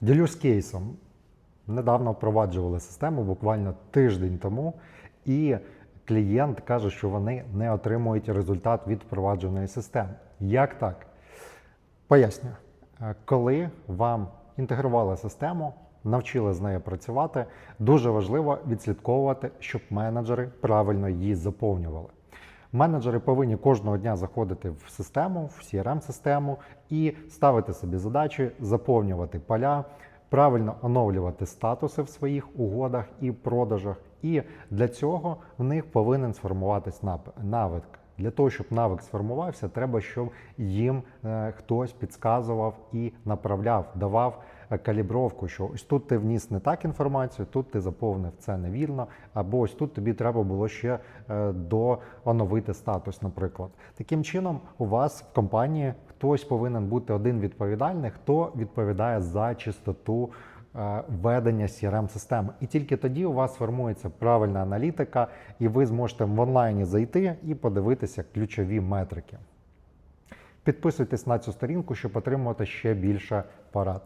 Ділюсь кейсом. Недавно впроваджували систему буквально тиждень тому, і клієнт каже, що вони не отримують результат від впровадженої системи. Як так? Поясню, Е, коли вам інтегрували систему, навчили з нею працювати, дуже важливо відслідковувати, щоб менеджери правильно її заповнювали. Менеджери повинні кожного дня заходити в систему, в CRM-систему і ставити собі задачі, заповнювати поля, правильно оновлювати статуси в своїх угодах і продажах. І для цього в них повинен сформуватись навик. Для того, щоб навик сформувався, треба, щоб їм е, хтось підказував і направляв, давав е, калібровку, що ось тут ти вніс не так інформацію, тут ти заповнив це невірно, або ось тут тобі треба було ще е, дооновити статус, наприклад. Таким чином, у вас в компанії хтось повинен бути один відповідальний, хто відповідає за чистоту ведення crm системи І тільки тоді у вас формується правильна аналітика, і ви зможете в онлайні зайти і подивитися ключові метрики. Підписуйтесь на цю сторінку, щоб отримувати ще більше порад.